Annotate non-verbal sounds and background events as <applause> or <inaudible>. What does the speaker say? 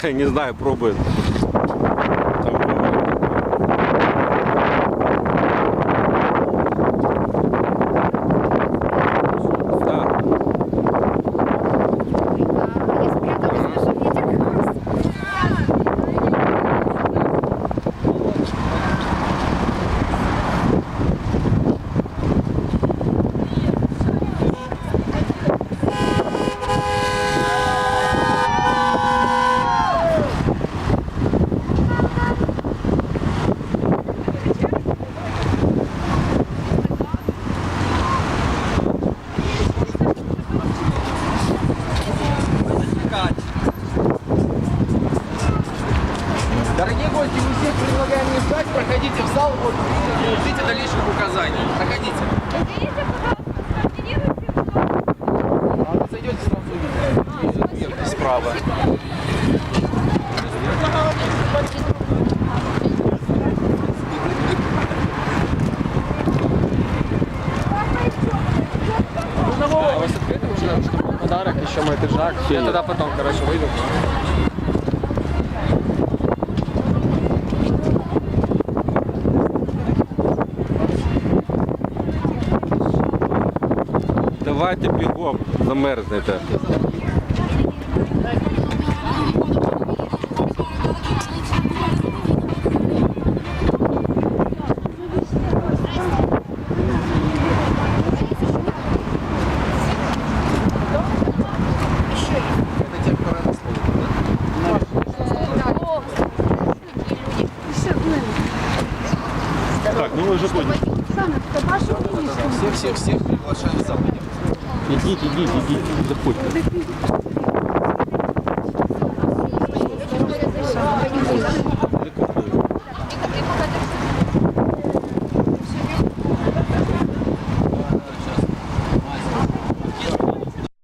<laughs> не знаю, пробует. Гости, мы всех предлагаем не ждать, проходите в зал, вот, ждите дальнейших указаний. Проходите. Извините, пожалуйста, скоординируйте. А вы зайдете сразу увидите. Справа. А у вас открыто уже, что мой подарок, еще мой пиджак? Я тогда потом, короче, выйду. Давайте бігом, замерзнете. Это те, кто рядом стоит. Так, ну ви вже будете. Всех-всех-всех приглашаем в зал. Идите, идите, идите, заходите.